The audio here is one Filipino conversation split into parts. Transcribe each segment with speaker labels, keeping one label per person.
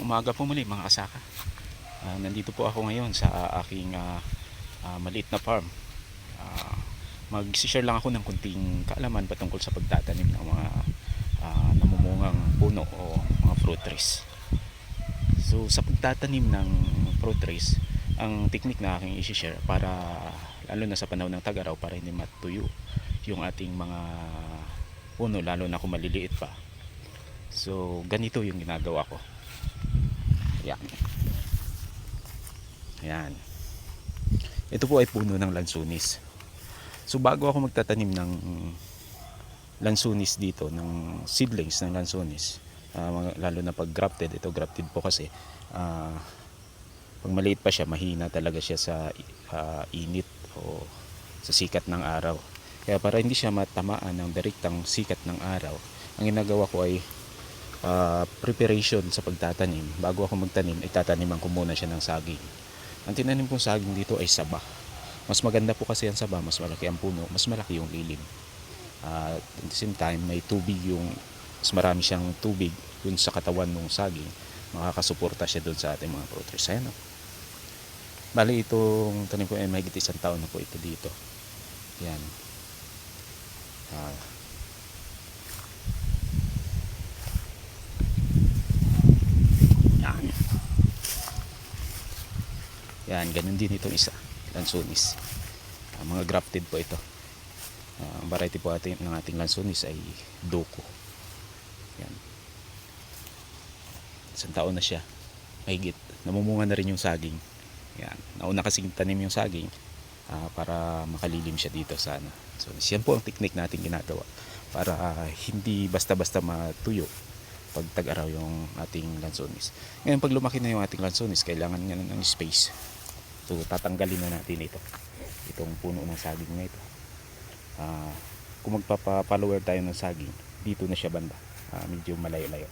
Speaker 1: umaga po muli mga kasaka. Ah, nandito po ako ngayon sa aking ah, ah, maliit na farm. Ah, mag-share lang ako ng kunting kaalaman patungkol sa pagtatanim ng mga ah, namumungang puno o mga fruit trees. So sa pagtatanim ng fruit trees, ang technique na aking i-share para lalo na sa panahon ng tag-araw para hindi matuyo yung ating mga puno lalo na kung maliliit pa. So ganito yung ginagawa ko. Yan. Yan. Ito po ay puno ng lansunis. So bago ako magtatanim ng lansunis dito, ng seedlings ng lansunis, mga- lalo na pag grafted, ito grafted po kasi, ah, pag maliit pa siya, mahina talaga siya sa ah, init o sa sikat ng araw. Kaya para hindi siya matamaan ng direktang sikat ng araw, ang ginagawa ko ay ah, preparation sa pagtatanim. Bago ako magtanim, itataniman ko muna siya ng saging. Ang tinanim kong saging dito ay saba. Mas maganda po kasi ang saba, mas malaki ang puno, mas malaki yung lilim. At at the same time, may tubig yung, mas marami siyang tubig dun sa katawan ng saging. Makakasuporta siya dun sa ating mga fruiters. Ayan o. Bali itong tanim ko ay mahigit isang taon na po ito dito. Yan. Ah, yan. Yan, ganun din itong isa. Lansunis. Ah, mga grafted po ito. Ah, ang variety po ating, ng ating lansunis ay doko. Yan. Isang taon na siya. Mahigit. Namumunga na rin yung saging. Yan. Nauna kasing tanim yung saging ah, para makalilim siya dito sana. So, yan po ang technique natin ginagawa para ah, hindi basta-basta matuyo pag tag-araw yung ating lansones. Ngayon, pag lumaki na yung ating lansones, kailangan nga ng space. So, tatanggalin na natin ito. Itong puno ng saging na ito. Ah, kung magpapa-follower tayo ng saging, dito na siya banda. Ah, medyo malayo-layo.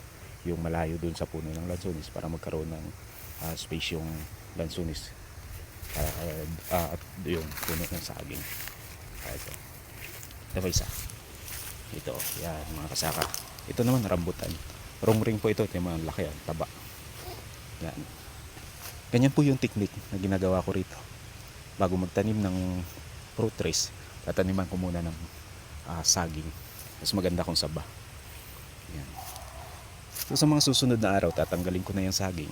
Speaker 1: Yung malayo dun sa puno ng lansones para magkaroon ng ah, space yung lansones. Ah, ah, at yung puno ng saging. Ah, ito. Ito isa. Ito, yan mga kasaka. Ito naman rambutan. Rong ring po ito, ito yung mga laki yan, taba. Yan. Ganyan po yung technique na ginagawa ko rito. Bago magtanim ng fruit trees, tataniman ko muna ng ah, saging. Mas maganda kung saba. Yan. So sa mga susunod na araw, tatanggalin ko na yung saging.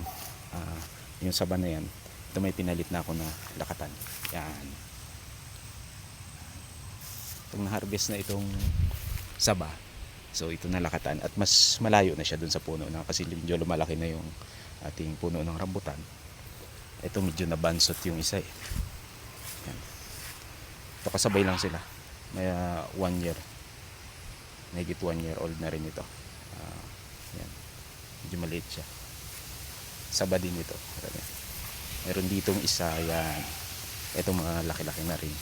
Speaker 1: Ah, yung saba na yan. Ito may pinalit na ako na lakatan. Yan. Itong na-harvest na itong saba. So ito na lakatan at mas malayo na siya dun sa puno na kasi medyo lumalaki na yung ating puno ng rambutan. Ito medyo nabansot yung isa eh. Yan. Ito kasabay lang sila. May ah, one year. Mahigit one year old na rin ito. Ah, yan. Medyo maliit siya. Saba din ito. Meron ditong isa yan. Ito mga laki-laki na rin.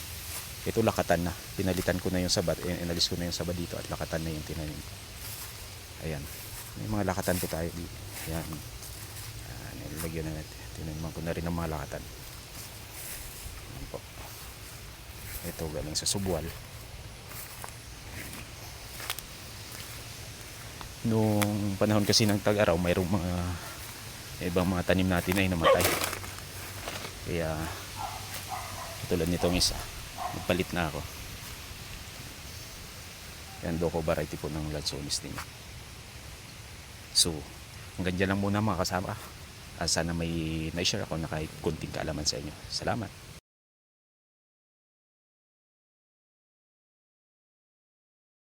Speaker 1: Ito lakatan na. Pinalitan ko na yung sabat. Eh, Inalis ko na yung sabat dito at lakatan na yung tinanim ko. Ayan. May mga lakatan po tayo dito. Ayan. Ayan. Nilagyan na natin. Tinaniman ko na rin ang mga lakatan. Po. Ito galing sa subwal. Nung panahon kasi ng tag-araw, mayroong mga ibang mga tanim natin ay namatay. Kaya tulad nitong isa, magpalit na ako. Yan, doko variety po ng lansones din. So, hanggang dyan lang muna mga kasama. Ah, sana may na-share ako na kahit kunting kaalaman sa inyo. Salamat.